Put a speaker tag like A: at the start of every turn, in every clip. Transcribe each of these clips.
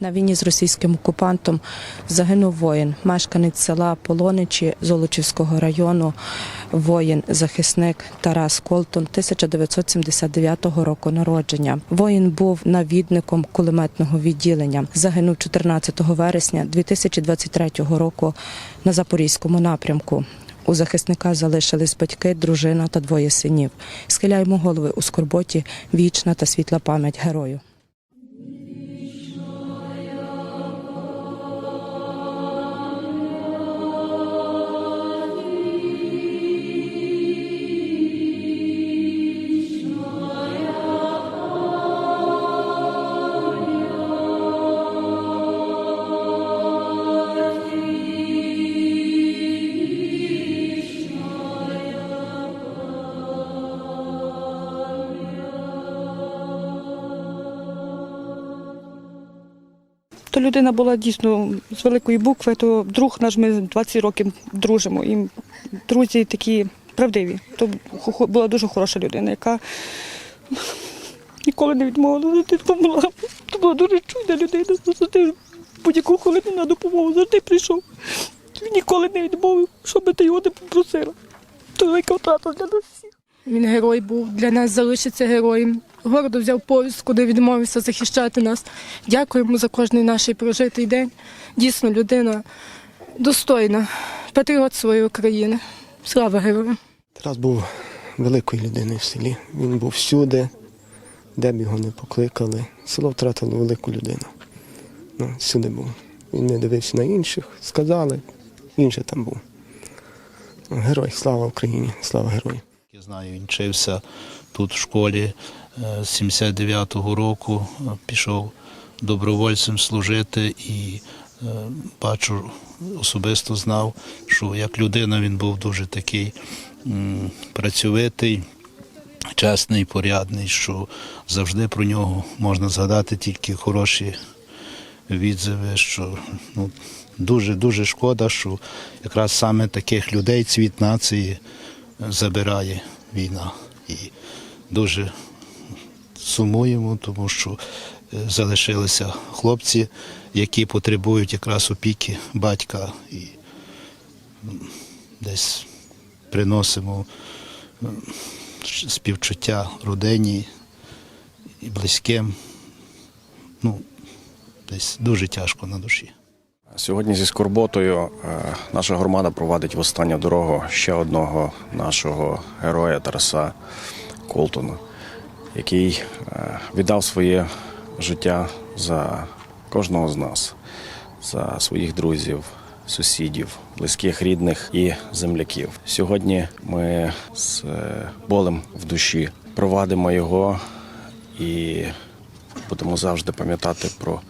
A: На війні з російським окупантом загинув воїн, мешканець села Полоничі Золочівського району, воїн-захисник Тарас Колтун 1979 року народження. Воїн був навідником кулеметного відділення. Загинув 14 вересня 2023 року на Запорізькому напрямку. У захисника залишились батьки, дружина та двоє синів. Схиляємо голови у скорботі, вічна та світла пам'ять герою.
B: То людина була дійсно з великої букви, то друг наш ми 20 років дружимо. І друзі такі правдиві. То була дуже хороша людина, яка ніколи не відмовила. То була, то була дуже чудна людина. Завжди будь-яку хвилину на допомогу завжди прийшов. Він ніколи не відмовив, що би ти його не попросила. То велика втрата для нас всіх.
C: Він герой був, для нас залишиться героєм. Гордо взяв повістку, де відмовився захищати нас. Дякуємо за кожний наш прожитий день. Дійсно, людина достойна, патріот своєї країни. Слава героям!
D: Тарас був великою людиною в селі. Він був всюди, де б його не покликали. Село втратило велику людину. Ну, всюди був. Він не дивився на інших, сказали, він же там був. Герой, слава Україні, слава герою.
E: Я знаю, він вчився тут в школі з 79-го року, е, пішов добровольцем служити і е, бачу, особисто знав, що як людина він був дуже такий працьовитий, чесний, порядний, що завжди про нього можна згадати тільки хороші відзиви, що ну, дуже дуже шкода, що якраз саме таких людей цвіт нації забирає війна. І дуже сумуємо, тому що е, залишилися хлопці, які потребують якраз опіки батька і десь приносимо співчуття родині і близьким. Ну, десь дуже тяжко на душі.
F: Сьогодні зі скорботою е, наша громада провадить в останню дорогу ще одного нашого героя Тараса Колтона, який е, віддав своє життя за кожного з нас, за своїх друзів, сусідів, близьких, рідних і земляків. Сьогодні ми з е, болем в душі провадимо його і будемо завжди пам'ятати про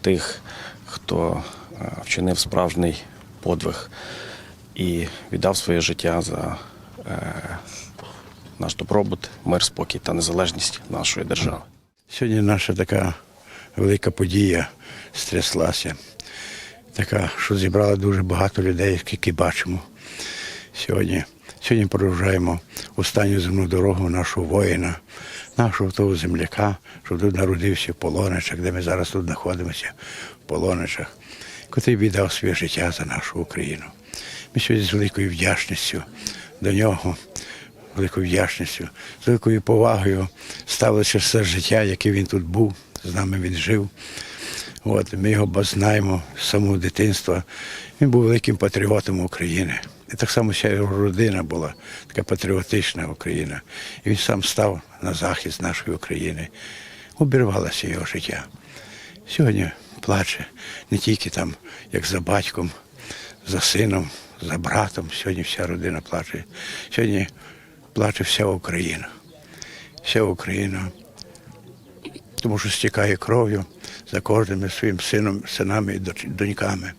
F: тих, хто е, вчинив справжній подвиг і віддав своє життя за наш добробут, мир, спокій та незалежність нашої держави.
G: Сьогодні наша така велика подія стряслася. Така, що зібрала дуже багато людей, скільки бачимо сьогодні. Сьогодні продовжуємо останню земну дорогу нашого воїна, нашого того земляка, що тут народився в Полоничах, де ми зараз тут знаходимося, в Полоничах, котрий віддав своє життя за нашу Україну. Ми сьогодні з великою вдячністю до нього, великою вдячністю, з великою повагою ставилися все життя, яке він тут був, з нами він жив. От, ми його знаємо з самого дитинства. Він був великим патріотом України. І так само вся його родина була така патріотична Україна. І він сам став на захист нашої України. Обірвалося його життя. Сьогодні плаче не тільки там, як за батьком, за сином, за братом. Сьогодні вся родина плаче. Сьогодні плаче вся Україна. Вся Україна тому що стікає кров'ю за кожним своїм сином, синами і доньками.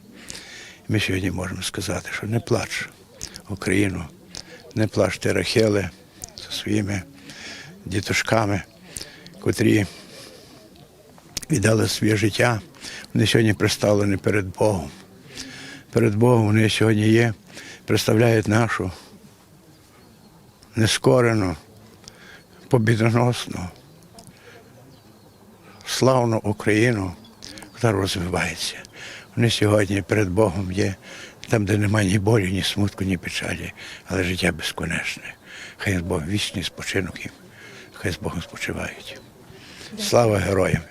G: Ми сьогодні можемо сказати, що не плач Україну, не плач ти Рахеле зі своїми діточками, котрі віддали своє життя. Вони сьогодні представлені перед Богом. Перед Богом вони сьогодні є, представляють нашу нескорену, побідоносну, славну Україну, вона розвивається. Вони сьогодні перед Богом є там, де немає ні болі, ні смутку, ні печалі, але життя безконечне. Хай з Богом вічний спочинок їм, хай з Богом спочивають. Слава героям!